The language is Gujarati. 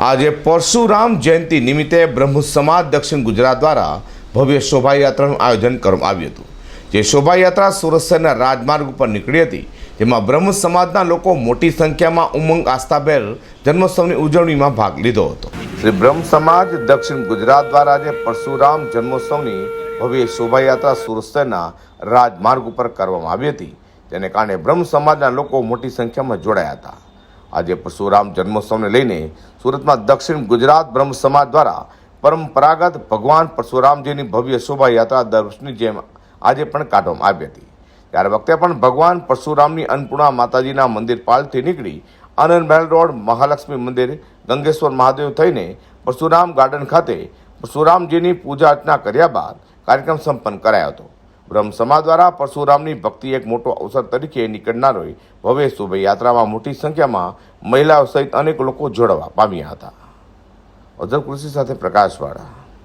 આજે પરશુરામ જયંતિ નિમિત્તે બ્રહ્મ સમાજ દક્ષિણ ગુજરાત દ્વારા ભવ્ય શોભાયાત્રાનું આયોજન કરવામાં આવ્યું હતું. જે શોભાયાત્રા સુરત શહેરના રાજમાર્ગ ઉપર નીકળી હતી, જેમાં બ્રહ્મ સમાજના લોકો મોટી સંખ્યામાં ઉમંગ, આસ્થાભેર, જન્મોત્સવની ઉજવણીમાં ભાગ લીધો હતો. શ્રી બ્રહ્મ સમાજ દક્ષિણ ગુજરાત દ્વારા આજે પરશુરામ જન્મોત્સવની ભવ્ય શોભાયાત્રા સુરત શહેરના રાજમાર્ગ ઉપર કરવામાં આવી હતી. તેને કારણે બ્રહ્મ સમાજના લોકો મોટી સંખ્યામાં જોડાયા હતા. આજે પરશુરામ જન્મોત્સવને લઈને સુરતમાં દક્ષિણ ગુજરાત બ્રહ્મ સમાજ દ્વારા પરંપરાગત ભગવાન પરશુરામજીની ભવ્ય શોભાયાત્રા દર વર્ષની જેમ આજે પણ કાઢવામાં આવી હતી. ત્યારે વખતે પણ ભગવાન પરશુરામની અન્નપૂર્ણા માતાજીના મંદિર પાલથી નીકળી આનંદ મહેલ રોડ, મહાલક્ષ્મી મંદિર, ગંગેશ્વર મહાદેવ થઈને પરશુરામ ગાર્ડન ખાતે પરશુરામજીની પૂજા અર્ચના કર્યા બાદ કાર્યક્રમ સંપન્ન કરાયો હતો. બ્રહ્મ સમાજ દ્વારા પરશુરામની ભક્તિ એક મોટો અવસર તરીકે નીકળનારોએ ભવ્ય શોભાયાત્રામાં મોટી સંખ્યામાં મહિલાઓ સહિત અનેક લોકો જોડવા પામ્યા હતા. અઝર કૃષિ સાથે પ્રકાશવાળા